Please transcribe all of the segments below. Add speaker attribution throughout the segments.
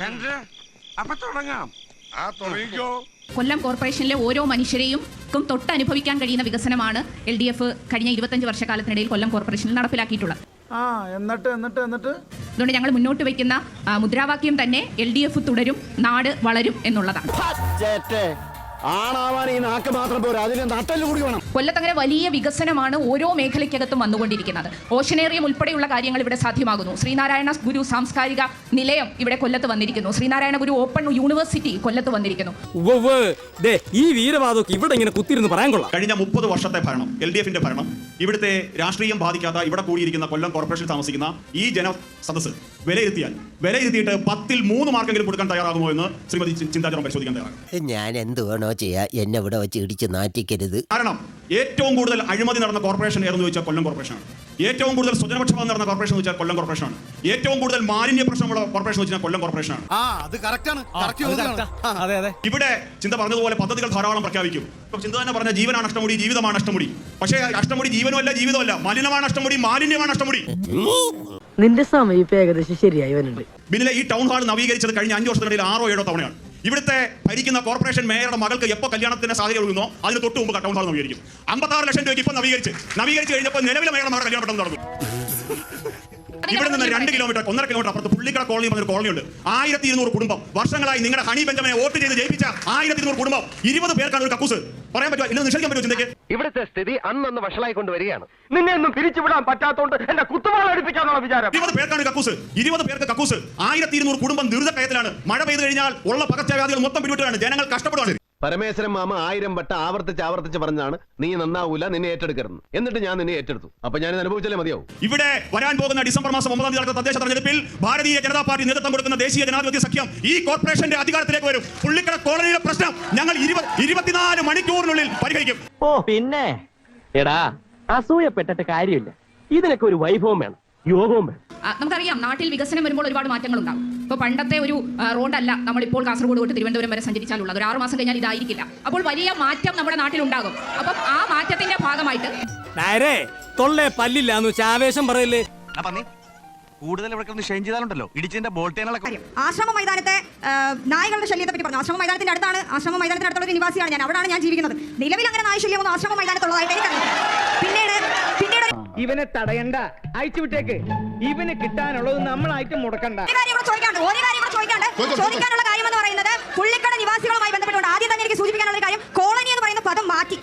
Speaker 1: ചന്ദ്ര അപ്പൊ തുടങ്ങാം. ആ തുടങ്ങിക്കോ.
Speaker 2: കൊല്ലം കോർപ്പറേഷനിലെ ഓരോ മനുഷ്യരെയും തൊട്ടനുഭവിക്കാൻ തൊട്ട് അനുഭവിക്കാൻ കഴിയുന്ന വികസനമാണ് എൽ ഡി എഫ് കഴിഞ്ഞ ഇരുപത്തഞ്ച് വർഷക്കാലത്തിനിടയിൽ കൊല്ലം കോർപ്പറേഷനിൽ നടപ്പിലാക്കിയിട്ടുള്ളത്.
Speaker 3: ആ എന്നിട്ട് എന്നിട്ട് എന്നിട്ട്?
Speaker 2: അതുകൊണ്ട് ഞങ്ങൾ മുന്നോട്ട് വയ്ക്കുന്ന മുദ്രാവാക്യം തന്നെ എൽ ഡി എഫ് തുടരും നാട് വളരും എന്നുള്ളതാണ്.
Speaker 4: ആണാവാൻ ഈ നാക്ക് മാത്രം പോരാ. അതിന് നട്ടൽ കൂടി വേണം.
Speaker 2: കൊല്ലത്തങ്ങനെ വലിയ വികസനമാണ് ഓരോ മേഖലയ്ക്കകത്തും വന്നുകൊണ്ടിരിക്കുന്നത്. ഓഷനേറിയം ഉൾപ്പെടെയുള്ള കാര്യങ്ങൾ ഇവിടെ സാധ്യമാകുന്നു. ശ്രീനാരായണ ഗുരു സാംസ്കാരിക നിലയം ഇവിടെ കൊല്ലത്ത് വന്നിരിക്കുന്നു. ശ്രീനാരായണ ഗുരു ഓപ്പൺ യൂണിവേഴ്സിറ്റി കൊല്ലത്ത് വന്നിരിക്കുന്നു.
Speaker 5: ദേ ഈ വീരവാദമൊക്കെ ഇവിടെ ഇങ്ങനെ കുത്തിരുന്ന് പറയാൻ കൊള്ളാം.
Speaker 6: കഴിഞ്ഞ മുപ്പത് വർഷത്തെ ഭരണം എൽ ഡി എഫിന്റെ ഭരണം ഇവിടുത്തെ രാഷ്ട്രീയം ബാധിക്കാത്ത ഇവിടെ കൂടിയിരിക്കുന്ന കൊല്ലം കോർപ്പറേഷനിൽ താമസിക്കുന്ന ഈ ജന സദസ്സ് വിലയിരുത്തിയാൽ വിലയിരുത്തിയിട്ട് പത്തിൽ മൂന്ന് മാർക്കെങ്കിലും കൊടുക്കാൻ തയ്യാറാകുമോ എന്ന് ശ്രീമതി ചിന്താചരം പരിശോധിക്കാൻ തയ്യാറാകും
Speaker 7: ഞാൻ എന്ത് വേണോ ചെയ്യാ എന്നെ ഇവിടെ വെച്ച് ഇടിച്ച് നാറ്റിക്കരുത്.
Speaker 6: കാരണം ഏറ്റവും കൂടുതൽ അഴിമതി നടന്ന കോർപ്പറേഷൻ ഏതെന്ന് ചോദിച്ചാൽ കൊല്ലം കോർപ്പറേഷനാണ്. ഏറ്റവും കൂടുതൽ സ്വജനപക്ഷപാതം നടന്ന കോർപ്പറേഷൻ എന്ന് വെച്ചാൽ കൊല്ലം കോർപ്പറേഷനാണ്. ഏറ്റവും കൂടുതൽ മാലിന്യ പ്രശ്നമുള്ള കോർപ്പറേഷൻ എന്ന് വെച്ചാൽ കൊല്ലം കോർപ്പറേഷനാണ്.
Speaker 4: ആ അത് കറക്റ്റ് ആണ്
Speaker 5: അതെ അതെ.
Speaker 6: ഇവിടെ ചിന്ത പറഞ്ഞതുപോലെ പദ്ധതികൾ ധാരാളം പ്രഖ്യാപിക്കും. ചിന്ത തന്നെ പറഞ്ഞ ജീവനാണ് അഷ്ടമുടി ജീവിതമാണ് അഷ്ടമുടി. പക്ഷേ അഷ്ടമുടി ജീവനുമല്ല ജീവിതമല്ല. മലിനമാണ് അഷ്ടമുടി മാലിന്യമാണ് അഷ്ടമുടി.
Speaker 8: നിന്റെ സമയം ഇപ്പൊ ഏകദേശം ശരിയായി വരുന്നുണ്ട്.
Speaker 6: ബിന്നിലെ ഈ ടൗൺ ഹാൾ നവീകരിച്ചത് കഴിഞ്ഞ അഞ്ച് വർഷത്തിനിടയിൽ ആറോ ഏഴോ തവണയാണ്. ഇവിടുത്തെ ഭരിക്കുന്ന കോർപ്പറേഷൻ മേയറുടെ മകൾക്ക് എപ്പോൾ കല്യാണത്തിന്റെ സാധ്യത ഒഴുകുന്നോ അതിന് തൊട്ട് മുമ്പ് ടൗൺ ഹാൾ നവീകരിക്കും. അമ്പത്താറ് ലക്ഷം രൂപയ്ക്ക് ഇപ്പൊ നവീകരിച്ച്. നവീകരിച്ച് കഴിഞ്ഞപ്പോൾ നിലവിലെ മേയറുടെ മകളുടെ കല്യാണം നടന്നു. ഇവിടെ നിന്ന് രണ്ട് കിലോമീറ്റർ ഒന്നര കിലോമീറ്റർ അപ്പുറത്ത് പുള്ളിക്കട കോളനി പറഞ്ഞൊരു കോളനി ഉണ്ട്. ആയിരത്തി ഇരുന്നൂറ് കുടുംബം. വർഷങ്ങളായി നിങ്ങളുടെ ഹണി ബെഞ്ചമിനെ വോട്ട് ചെയ്ത് ജയിപ്പിച്ച ആയിരത്തി ഇരുന്നൂറ് കുടുംബം. ഇരുപത് പേർക്കാണ് ഒരു കക്കൂസ്. പറയാൻ പറ്റുമോ? ഇല്ല നിഷേധിക്കാൻ പറ്റുമോ ചിന്തയ്ക്ക്?
Speaker 4: ഇവിടുത്തെ സ്ഥിതി അന്നൊന്ന് വഷളായി കൊണ്ടുവരികയാണ്. നിന്നെ ഒന്നും പിരിച്ചുവിടാൻ പറ്റാത്തോണ്ട് എന്റെ കുത്തുവാള അടുപ്പിക്കാന്നുള്ള വിചാരം?
Speaker 6: ഇരുപത് പേർക്കാണ് കക്കൂസ്. ഇരുപത് പേർക്ക് കക്കൂസ്. ആയിരത്തി ഇരുന്നൂറ് കുടുംബം ദുരിതക്കയത്തിലാണ്. മഴ പെയ്തു കഴിഞ്ഞാൽ ഉള്ള പകർച്ചവ്യാധികൾ മൊത്തം പിടിവിട്ടാണ് ജനങ്ങൾ കഷ്ടപ്പെടുകയാണ്
Speaker 9: പരമേശ്വരൻ മാമ ആയിരം വട്ടം ആവർത്തിച്ച് ആവർത്തിച്ച് പറഞ്ഞാണ് നീ നന്നാവൂല നിന്നെ ഏറ്റെടുക്കരുത് എന്നിട്ട് ഞാൻ നിന്നെ ഏറ്റെടുത്തു. അപ്പൊ ഞാൻ അനുഭവിച്ചാലേ മതിയാവും.
Speaker 6: ഇവിടെ വരാൻ പോകുന്ന ഡിസംബർ മാസം ഒമ്പതാം തീയതി തദ്ദേശ തെരഞ്ഞെടുപ്പിൽ ഭാരതീയ ജനതാ പാർട്ടി നേതൃത്വം കൊടുക്കുന്ന ദേശീയ ജനാധിപത്യ സഖ്യം ഈ കോർപ്പറേഷന്റെ അധികാരത്തിലേക്ക് വരും. പുള്ളിക്കട കോളനിയുടെ പ്രശ്നം ഞങ്ങൾ ഇരുപത് ഇരുപത്തിനാല് മണിക്കൂറിനുള്ളിൽ പരിഹരിക്കും.
Speaker 8: ഓ പിന്നെ? എടാ അസൂയപ്പെട്ടിട്ട് കാര്യമില്ല. ഇതിനൊക്കെ ഒരു വൈഭവം വേണം യോഗവും വേണം.
Speaker 2: നമുക്കറിയാം നാട്ടിൽ വികസനം വരുമ്പോൾ ഒരുപാട് മാറ്റങ്ങൾ ഉണ്ടാകും ഇപ്പോൾ പണ്ടത്തെ ഒരു റോഡല്ല നമ്മളിപ്പോൾ കാസർഗോഡ് തൊട്ട് തിരുവനന്തപുരം വരെ സഞ്ചരിച്ചാലുള്ളത്. ഒരു ആറ് മാസം കഴിഞ്ഞാൽ ഇതായിരിക്കില്ല. അപ്പോൾ വലിയ മാറ്റം നമ്മുടെ നാട്ടിൽ ഉണ്ടാകും അപ്പം ആ മാറ്റത്തിന്റെ ഭാഗമായിട്ട്
Speaker 5: തൊള്ളേ പല്ലില്ലാന്ന് വെച്ച് ആവേശം പറയല്ലേ
Speaker 4: കൂടുതൽ ഇവിടെ ഷെയിൻ ചെയ്താലുണ്ടല്ലോ. ഇടിച്ചതിന്റെ ബോൾട്ടേനൊക്കെ
Speaker 10: ആശ്രമ മൈതാനത്തെ നായകളുടെ ശല്യത്തെ പറ്റി പറഞ്ഞു. ആശ്രമ മൈതാനത്തിന്റെ അടുത്താണ് ആശ്രമ മൈതാനത്തിന്റെ അടുത്തുള്ള ഒരു നിവാസിയാണ് ഞാൻ. അവിടെയാണ് ഞാൻ ജീവിക്കുന്നത്. നിലവിൽ അങ്ങനെ നായ ശല്യമൊന്നും ആശ്രമ മൈതാനത്തുള്ളതായിട്ട് എനിക്കറിയാം പിന്നീട്
Speaker 8: ഇവനെ തടയണ്ട. അയച്ചു വിട്ടേക്ക്. ഇവന് കിട്ടാനുള്ളത് നമ്മളായിട്ട് മുടക്കണ്ട.
Speaker 10: ഒരു കാര്യം കൂടെ ചോദിക്കാണ്ട് ഒരു കാര്യം കൂടെ ചോദിക്കാണ്ട് ചോദിക്കാനുള്ള കാര്യം എന്ന് പറയുന്നത് പുള്ളിക്കട നിവാസികളുമായി ബന്ധപ്പെട്ടുകൊണ്ട് ആദ്യം തന്നെ എനിക്ക് സൂചിപ്പിക്കാനുള്ള കാര്യം. കോളനി എന്ന് പറയുന്ന പദം മാറ്റി.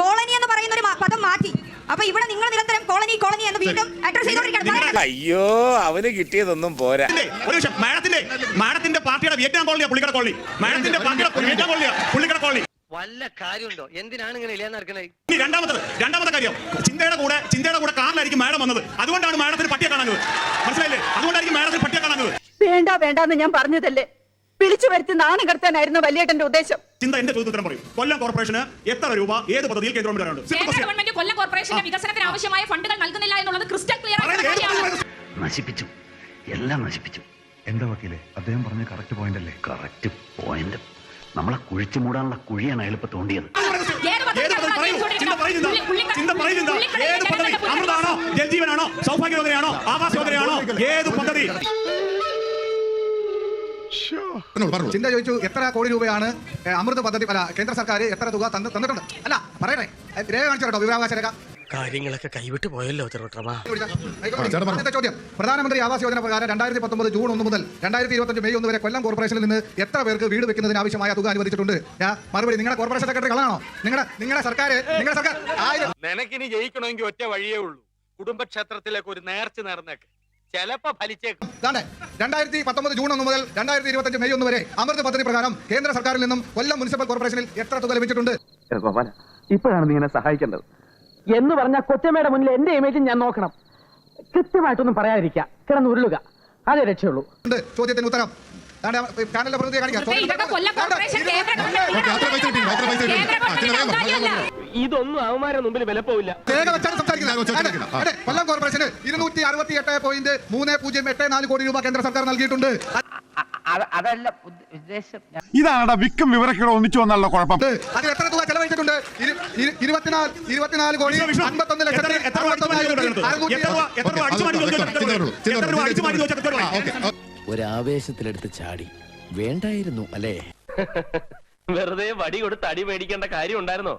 Speaker 10: കോളനി എന്ന് പറയുന്ന ഒരു പദം മാറ്റി. അപ്പൊ ഇവിടെ നിങ്ങൾ നിരന്തരം കോളനി കോളനി എന്ന് വീണ്ടും അഡ്രസ് ചെയ്തുകൊണ്ടിരിക്കുകയാണ്.
Speaker 1: അയ്യോ അവന് കിട്ടിയതൊന്നും പോരാ.
Speaker 6: ഒരു നിമിഷം. മാഡത്തിന്റെ മാഡത്തിന്റെ പാർട്ടിയുടെ വിയറ്റ്നാം കോളനിയാ പുള്ളിക്കട കോളനി. മാഡത്തിന്റെ പാർട്ടിയുടെ വിയറ്റ്നാം കോളനിയാ പുള്ളിക്കട കോളനി.
Speaker 8: വല്ല കാര്യമുണ്ടോ? എന്തിനാണ് ഇങ്ങനെ ഇല്ലാന്ന് നടക്കണേ?
Speaker 6: ഇനി രണ്ടാമത്തത് രണ്ടാമത്തെ കാര്യം. ചിന്തയുടെ കൂടെ ചിന്തയുടെ കൂടെ കാറിലായിരിക്കും മാഡം വന്നത്. അതുകൊണ്ടാണ് മാഡത്തിന് പട്ടിയെ കാണാനത് മനസ്സിലായില്ലേ? അതുകൊണ്ടായിരിക്കും മാഡത്തിന് പട്ടിയെ കാണാനത്
Speaker 10: വേണ്ട വേണ്ടെന്ന് ഞാൻ പറഞ്ഞതല്ലേ? വിളിച്ചു വരുത്തി നാണം കടത്താനായിരുന്നു വലിയേട്ടന്റെ ഉദ്ദേശം.
Speaker 6: ചിന്ത എന്റെ ചോദ്യത്തിന് ഉത്തരം പറയും. കൊല്ലം കോർപ്പറേഷന് എത്ര രൂപ ഏത് പദ്ധതിയിൽ കേന്ദ്ര ഗവൺമെന്റ് തരാനുണ്ട്? Simple
Speaker 2: കേന്ദ്ര
Speaker 6: question.
Speaker 2: ഗവൺമെന്റ് കൊല്ലം കോർപ്പറേഷന്റെ വികസനത്തിന് ആവശ്യമായ ഫണ്ടുകൾ നൽകുന്നില്ല എന്നുള്ളത് ക്രിസ്റ്റൽ ക്ലിയർ ആയിട്ടുള്ള
Speaker 6: ഏത്
Speaker 2: കാര്യമാണ്
Speaker 6: പദ്ധതിയാണ്?
Speaker 4: നശിപ്പിച്ചു. എല്ലാം നശിപ്പിച്ചു. എന്താ വക്കീലെ? അദ്ദേഹം പറഞ്ഞ കറക്റ്റ് പോയിന്റ് അല്ലേ? കറക്റ്റ് പോയിന്റ് നമ്മളെ കുഴിച്ചു മൂടാനുള്ള കുഴിയാണ് അയാൾ ഇപ്പൊ തോണ്ടിയത്.
Speaker 2: ഏത് പദ്ധതി?
Speaker 6: അമൃതാണോ? ജൽജീവനാണോ? സൗഭാഗ്യ യോജനയാണോ ആവാസ് യോജനയാണോ ഏത് പദ്ധതി?
Speaker 3: ചിന്ത ചോദിച്ചു എത്ര കോടി രൂപയാണ് അമൃത് പദ്ധതി അല്ല കേന്ദ്ര സർക്കാർ എത്ര തുക തന്ന് തന്നിട്ടുണ്ട്? അല്ല പറയണേ രേഖ കാണിച്ചോ കേട്ടോ വിവരാവകാശ രേഖ.
Speaker 8: കാര്യങ്ങളൊക്കെ കൈവിട്ട് പോയല്ലോ തിരുവട്ടമാ
Speaker 3: ചോദ്യം. പ്രധാനമന്ത്രി ആവാസ് യോജന പ്രകാരം രണ്ടായിരത്തി പത്തൊമ്പത് ജൂൺ ഒന്ന് മുതൽ രണ്ടായിരത്തി ഇരുപത്തഞ്ച് മെയ് ഒന്ന് വരെ കൊല്ലം കോർപ്പറേഷനിൽ നിന്ന് എത്ര പേർക്ക് വീട് വെക്കുന്നതിന് ആവശ്യമായ തുക അനുവദിച്ചിട്ടുണ്ട്? മറുപടി നിങ്ങളുടെ കോർപ്പറേഷൻ സെക്രട്ടറി കളാണോ നിങ്ങളുടെ നിങ്ങളുടെ സർക്കാർ നിങ്ങളുടെ സർക്കാർ ആയിരം
Speaker 1: നിനക്കിനി ജയിക്കണമെങ്കിൽ ഒറ്റ വഴിയേ ഉള്ളൂ. കുടുംബക്ഷേത്രത്തിലേക്ക് ഒരു നേർച്ച നേർന്നേക്ക് ചെലപ്പോ ഫലിച്ചേക്കും.
Speaker 3: രണ്ടായിരത്തി പത്തൊമ്പത് ജൂൺ ഒന്ന് മുതൽ രണ്ടായിരത്തി ഇരുപത്തഞ്ച് മെയ് ഒന്ന് വരെ അമൃത് പദ്ധതി പ്രകാരം കേന്ദ്ര സർക്കാരിൽ നിന്നും കൊല്ലം മുനിസിപ്പൽ കോർപ്പറേഷനിൽ എത്ര തുക ലഭിച്ചിട്ടുണ്ട്?
Speaker 4: ഇപ്പോഴാണ് നീ എന്നെ സഹായിക്കേണ്ടത്.
Speaker 8: എന്ന് പറഞ്ഞ കൊച്ചമ്മയുടെ മുന്നിൽ എന്റെ ഇമേജ് ഞാൻ നോക്കണം. കൃത്യമായിട്ടൊന്നും പറയാതിരിക്കുക കിടന്ന് ഉരുളുക. അതേ രക്ഷയുള്ളൂ.
Speaker 3: ചോദ്യത്തിന് ഉത്തരം.
Speaker 8: ഇതൊന്നും അവന്മാരെ മുമ്പിൽ
Speaker 3: വിലപ്പോവില്ല. കൊല്ലം കോർപ്പറേഷന് ഇരുന്നൂറ്റി അറുപത്തി എട്ട് പോയിന്റ് മൂന്ന് പൂജ്യം എട്ട് നാല് കോടി രൂപ കേന്ദ്ര സർക്കാർ നൽകിയിട്ടുണ്ട്.
Speaker 8: അതല്ല ഉദ്ദേശം
Speaker 1: ഇതാണടാ വിക്കും വിവരക്കേട് ഒന്നിച്ചു വന്നുള്ള കുഴപ്പം.
Speaker 3: അതിൽ എത്ര തുക ചെലവഴിച്ചിട്ടുണ്ട്? ഇരുപത്തിനാല് കോടി
Speaker 6: എത്ര-
Speaker 3: ലക്ഷത്തി?
Speaker 11: ഒരാവേശത്തിലെടുത്ത് ചാടി. വേണ്ടായിരുന്നു അല്ലേ?
Speaker 12: വെറുതെ വടി കൊടുത്ത് അടി മേടിക്കേണ്ട കാര്യം ഉണ്ടായിരുന്നോ?